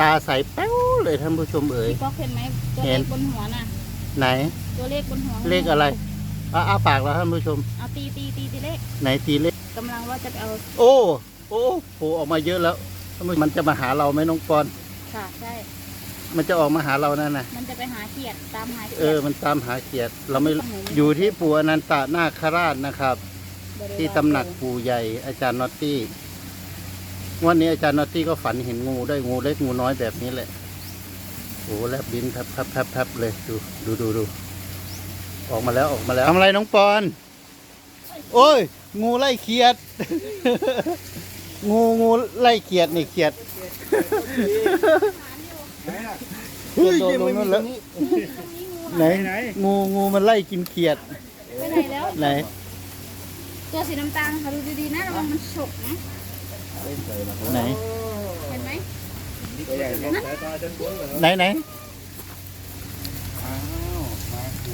ตาใสแป้วเลยท่านผู้ชมเอ๋ย พี่ก๊อกเห็นไหมตัวเห็เลนขบนหัวน่ะ ไหน ตัวเลขบนหัวเลขอะไรอ้าอ้าปากแล้วท่านผู้ชม เอาตีตีตีตีเลขไหนตีเลข กำลังว่าจะไปเอาโอ้ โอ้โผล่ออกมาเยอะแล้วท่านผู้ชมมันจะมาหาเราไหมน้องปอน ค่ะใช่มันจะออกมาหาเรานั่นนะมันจะไปหาเขียดตามหาเขีเอยอดมันตามหาเขียด เราไม่อยู่ที่ปู่อนันตนาคราชนะครับบริวารที่ตำหนักปู่ใหญ่อาจารย์นอตตี้ วันนี้อาจารย์นอตตี้ก็ฝันเห็นงูได้วยงูเล็กงูน้อยแบบนี้แหละโอ้แลบลิ้นแทบแทบแทบแทบเลยดูดูดูดูออกมาแล้วออกมาแล้วทำอะไรน้องปอน โอ้ย งูไล่เขียด งูงูไล่เขียดนี่เขียดเขียดโดนลงนั่นแล้วไหนงูงูมันไล่กินเขียดไปไหนแล้วไหนตัวสีน้ำตาลค่ะดูดีๆนะระวังมันฉกนะ ไหน เห็นไหมไหนไหน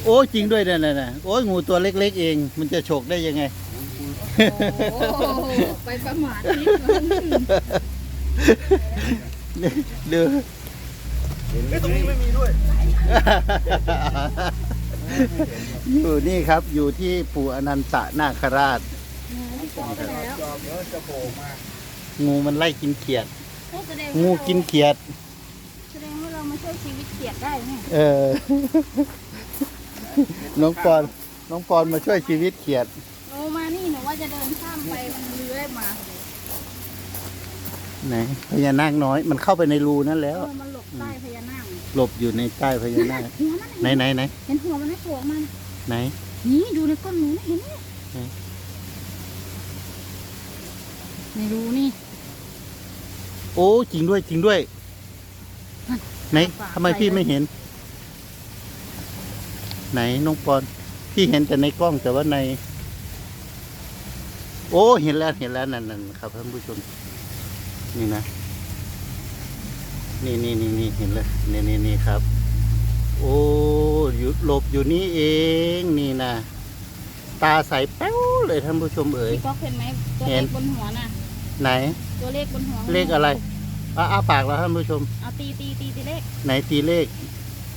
โอ้จริงด้วยนะน่ะน่ะโอ้ยงูตัวเล็ก ๆ เอง มันจะฉกได้ยังไงโอ้โหไปประมาทนิดนึงดูตรงนี้ไม่มีด้วย อยู่นี่ครับอยู่ที่ปู่อนันตนาคราชพี่ก๊อกไปแล้วจอมแล้วจะโผล่มา งูมันไล่กินเขียดโอ้แสดงงูว่าเรากินเขียด แสดงว่าเรามาช่วยชีวิตเขียดได้เนี่ยเออ น้องปอนน้องปอนมาช่วยชีวิตเขียดโอ้มานี่หนูว่าจะเดินข้ามไปมันเลื้อยมาไหนพญานาคน้อย มันเข้าไปในรูนั่นเอแล้วอมันหลบใต้พญานาคหลบอยู่ในใต้พญานาค หัวมันไหนไหนไหนเห็นหัวมันไม่โผล่ออกมาไหน นี่ดูในก้นหนูนะเห็นไหมไหนไม่รู้นี่ โอ้จริงด้วยจริงด้วยไหนทำไมพี่ไม่เห็น ไหนน้องปอนพี่เห็นแต่ในกล้องแต่ว่าใน โอ้เห็นแล้วเห็นแล้วนั่นนั่นครับท่านผู้ชมนี่นะนี่นี่นี่นี่เห็นเลยนี่นี่นี่ครับ โอ้อยู่หลบอยู่นี่เองนี่นะตาใสแป้วเลยท่านผู้ชมเอ๋ยพี่ก๊อกเห็นไหมตัวเห็นบนหัวน่ะ ไหน ตัวเลขบนหัวเลขอะไรอ้าอ้าปากแล้วท่านผู้ชม เอาตีตีตีตีเลขไหนตีเลข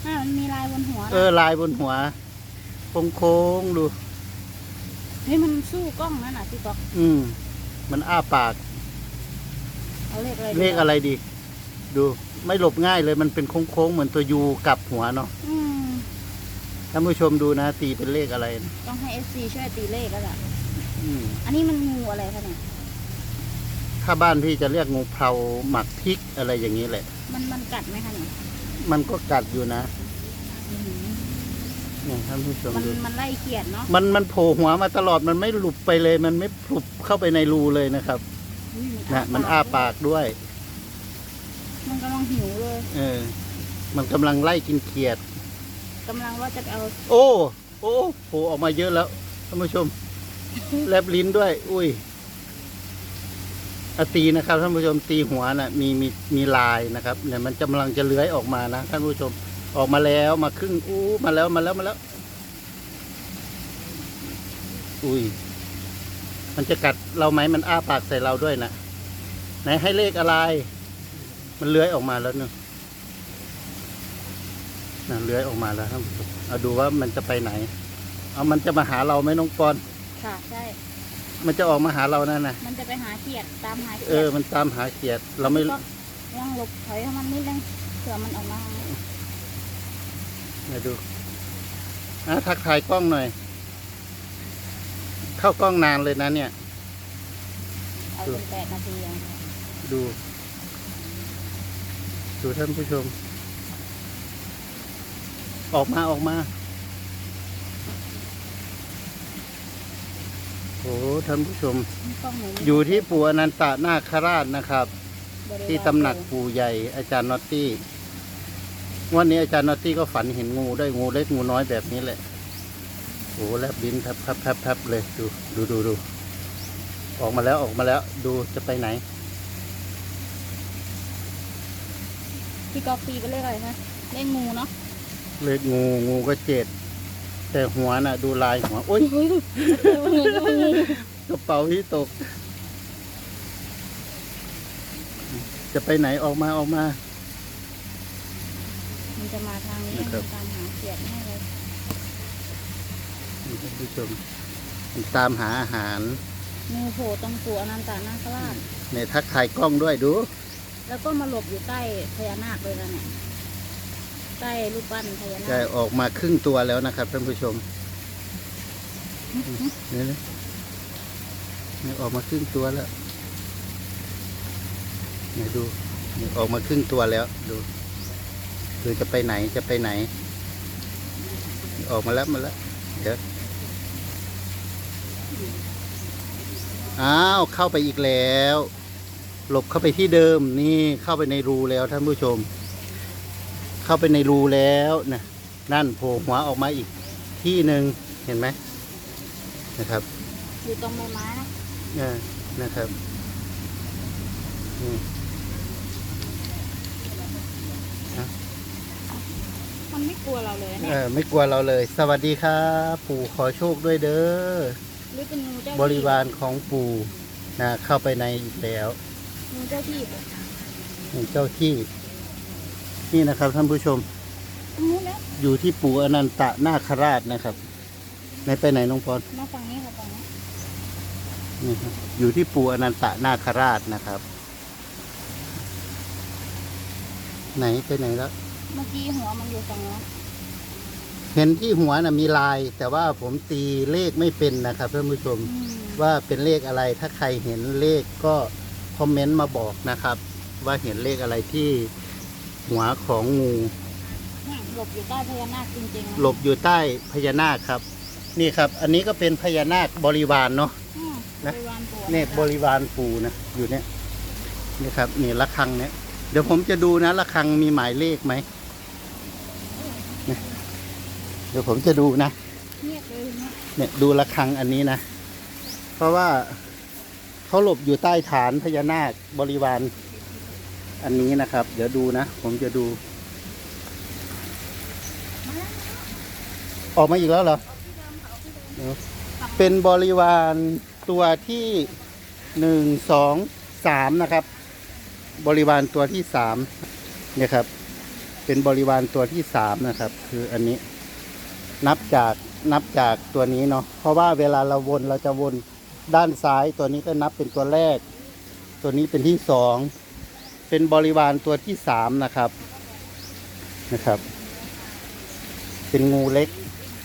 อ่ามันมีลายบนหัวนะเออลายบนหัวโค้งโค้งๆดู เฮ้ยมันสู้กล้องนั่นน่ะพี่ก๊อกอืม มันอ้าปาก เอาเลขอะไรดีเลขอะไรดี ดูไม่หลบง่ายเลยมันเป็นโค้งโค้งๆเหมือนตัวยูกลับหัวเนาะอืมท่านผู้ชมดูนะ ตีเป็นเลขอะไรนะต้องให้เอฟซีช่วยตีเลขแล้วล่ะอืม อันนี้มันงูอะไรคะเนี่ย ถ้าบ้านพี่จะเรียกงูเพราหมักพริกอะไรอย่างนี้แหละ มันมันกัดไหมคะเนี่ยมันก็กัดอยู่นะอื้อหือนี่ท่านผู้ชมมันดู มันไล่เขียดเนาะมันมันโผล่หัวมาตลอดมันไม่หลุดไปเลย มันไม่พลุบเข้าไปในรูเลยนะครับอุ้ยนะมันอ้าปากด้วย มันกำลังหิวเลยเออ มันกำลังไล่กินเขียด กำลังว่าจะไปเอาโอ้ โอ้โผล่ออกมาเยอะแล้วท่านผู้ชม แลบลิ้นด้วย อุ้ยอะ ตีนะครับท่านผู้ชมตีหัวน่ะมีมีมีลายนะครับเนี่ยมันกำลังจะเลื้อยออกมานะท่านผู้ชมออกมาแล้วมาครึ่งอู้มาแล้วมาแล้วมาแล้ว อุ้ย มันจะกัดเราไหมมันอ้าปากใส่เราด้วยนะไหนให้เลขอะไร มันเลื้อยออกมาแล้วเนอะนะเลื้อยออกมาแล้วท่านผู้ชมเอาดูว่ามันจะไปไหน เอามันจะมาหาเราไหมน้องปอน ค่ะใช่ มันจะออกมาหาเรานั่นนะมันจะไปหาเขียดตามหาเขีเออมันตามหาเขียด เราไม่ก็ยังหลบถอยให้มันนิดนึงเผื่อมันออกมามาดูอะทักทายกล้องหน่อย เข้ากล้องนานเลยนะเนี่ย เอาเป็นแปดนาทีเองดู ดูท่านผู้ชม ออกมาออกมา โอ้ท่านผู้ชมกล้องหนูไม่อยู่ที่ปู่อนันตนาคราชนะครับบริวารที่ตำหนักปู่ใหญ่อาจารย์นอตตี้วันนี้อาจารย์นอตตี้ก็ฝันเห็นงูได้วยงูเล็กงูน้อยแบบนี้แหละโอ้แลบลิ้นแทบแทบแทบแทบเลยดูดูดูดูออกมาแล้วออกมาแล้ว ดูจะไปไหน พี่ก๊อฟตีเป็นเลขอะไรคะเลขงูเนาะเลขงูงูก็เจ็ด แต่หัวน่ะ ดูลายหัวโอ้ยเฮ้ยงูงูงูกระเป๋าพี่ตก จะไปไหนออกมาออกมา มันจะมาทางนี้นะครับมันตามหาเขียดแน่เลยนี่ท่านผู้ชมมันตามหาอาหารงูโผล่ตรงตัวอนันตานาคราชในทักทายกล้องด้วยดู แล้วก็มาหลบอยู่ใต้พญานาคเลยนะเนี่ย ใต้รูปปั้นพญานาใช่ออกมาครึ่งตัวแล้วนะครับท่านผู้ชมนี่นะนี่ออกมาครึ่งตัวแล้วนี่ดูนี่ออกมาครึ่งตัวแล้ว ดูคือจะไปไหนจะไปไหน ออกมาแล้วมาแล้วเดี๋ยวอ้าวเข้าไปอีกแล้ว หลบเข้าไปที่เดิมนี่เข้าไปในรูแล้วท่านผู้ชม เข้าไปในรูแล้วนะนั่นโผล่หัวออกมาอีกที่หนึ่งเห็นไหมนะครับอยู่ตรงใบไม้นะเออนะครับนี่มันไม่กลัวเราเลยนะเอเนี่ยอไม่กลัวเราเลย สวัสดีครับปู่ขอโชคด้วยเด้อหรือเป็นงูเจ้าบริวารของปู่นะเข้าไปในอีกแล้วงูเจ้าที่นี่เจ้าที่ นี่นะครับท่านผู้ชมตรงนู้นแล้วอยู่ที่ปู่อนันตนาคราชนะครับในไปไหนน้องพรมาฝั่งนี้ค่ะฝั่งนี้นี่ครับอยู่ที่ปู่อนันตนาคราชนะครับ ไหนไปไหนแล้ว เมื่อกี้หัวมันอยู่ฝั่งนู้นเห็นที่หัวนะมีลาย แต่ว่าผมตีเลขไม่เป็นนะครับท่านผู้ชมอืมว่าเป็นเลขอะไร ถ้าใครเห็นเลขก็คอมเมนต์มาบอกนะครับ ว่าเห็นเลขอะไรที่ หัวของงูเนี่ยหลบอยู่ใต้พญานาคจริงๆนะหลบอยู่ใต้พญานาคครับ นี่ครับ อันนี้ก็เป็นพญานาคบริวารเนาะ อืมนะ บริวารตัวเนี่ยบริวารปู่นะอยู่เนี่ยนี่ครับนี่ระฆังเนี่ยเดี๋ยวผมจะดูนะระฆังมีหมายเลขไหมเนี่ยเดี๋ยวผมจะดูนะ เงียบเลยเนี่ยเนี่ยดูระฆังอันนี้นะ เพราะว่าเขาหลบอยู่ใต้ฐานพญานาคบริวาร อันนี้นะครับ เดี๋ยวดูนะ ผมจะดู ออกมาอีกแล้วเหรอเออเป็นบริวารตัวที่หนึ่งสองสามนะครับ บริวารตัวที่สามเนี่ยครับ เป็นบริวารตัวที่สามนะครับ คืออันนี้ นับจากนับจากตัวนี้เนาะเพราะว่าเวลาเราวนเราจะวนด้านซ้ายตัวนี้ก็นับเป็นตัวแรก ตัวนี้เป็นที่สอง เป็นบริวารตัวที่สามนะครับนะครับ เป็นงูเล็ก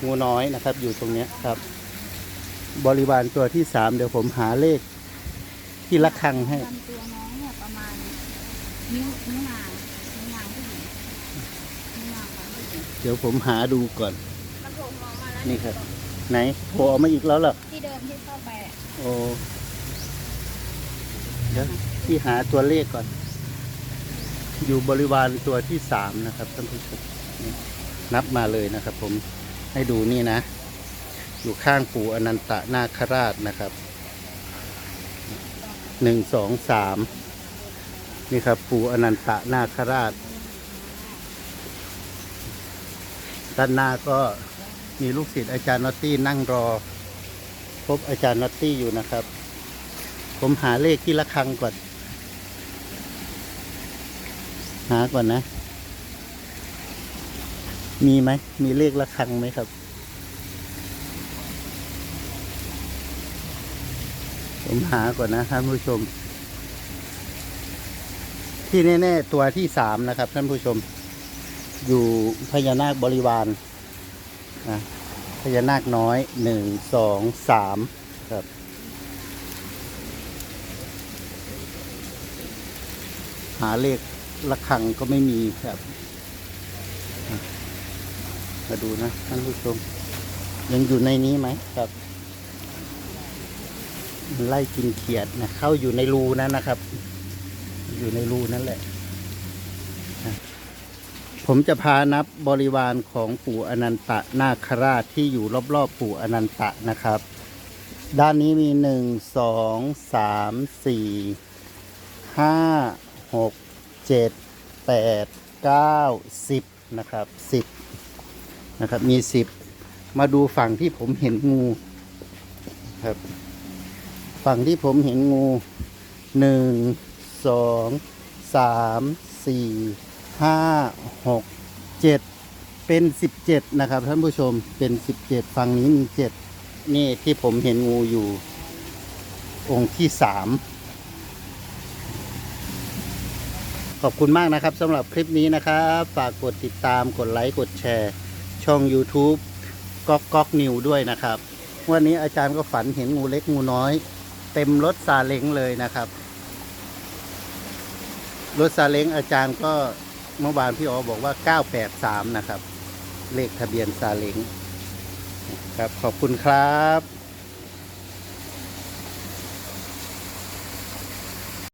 งูน้อยนะครับ อยู่ตรงเนี้ยครับ บริวารตัวที่สามเดี๋ยวผมหาเลขที่ระฆังให้ลำตัวน้องเนี่ยประมาณนิ้วนิ้วนางนิ้วนางผู้หญิงนิ้วนางของผู้หญิงเดี๋ยวผมหาดูก่อน มันโผล่ออกมาแล้วนี่ครับ ไหนโผล่ออกมาอีกแล้วเหรอที่เดิมที่เข้าไปอะโอ้เดี๋ยวที่หาตัวเลขก่อน อยู่บริวารตัวที่สามนะครับท่านผู้ชมนับมาเลยนะครับ ผมให้ดูนี่นะ อยู่ข้างปู่อนันตนาคราชนะครับหนึ่งสองสามนี่ครับ ปู่อนันตนาคราช ด้านหน้าก็มีลูกศิษย์อาจารย์นอตตี้นั่งรอ พบอาจารย์นอตตี้อยู่นะครับ ผมหาเลขที่ระฆังก่อน หาก่อนนะ มีไหม มีเลขระฆังไหมครับ ผมหาก่อนนะท่านผู้ชม ที่แน่ ๆ ตัวที่สามนะครับ ท่านผู้ชม อยู่พญานาคบริวารนะพญานาคน้อยหนึ่งสองสามครับหาเลข ระฆังก็ไม่มีครับ มาดูนะท่านผู้ชม ยังอยู่ในนี้ไหมครับ ไล่กินเขียดนะเข้าอยู่ในรูนั้นนะครับ อยู่ในรูนั่นแหละ ผมจะพานับบริวารของปู่อนันตนาคราชที่อยู่รอบๆปู่อนันตะนะครับ ด้านนี้มีหนึ่งสองสามสี่ห้าหก เจ็ดแปดเก้าสิบนะครับสิบนะครับมีสิบมาดูฝั่งที่ผมเห็นงูครับฝั่งที่ผมเห็นงูหนึ่งสองสามสี่ห้าหกเจ็ดเป็นสิบเจ็ดนะครับท่านผู้ชมเป็นสิบเจ็ดฝั่งนี้มีเจ็ดนี่ที่ผมเห็นงูอยู่องค์ที่สาม ขอบคุณมากนะครับสำหรับคลิปนี้นะครับฝากกดติดตามกดไลค์กดแชร์ ช่อง YouTube ก๊อกก๊อกนิวด้วยนะครับ วันนี้อาจารย์ก็ฝันเห็นงูเล็กงูน้อย เต็มรถซาเล้งเลยนะครับ รถซาเล้งอาจารย์ก็เมื่อวานพี่อ๋อบอกว่า 983 นะครับ เลขทะเบียนซาเล้งครับขอบคุณครับ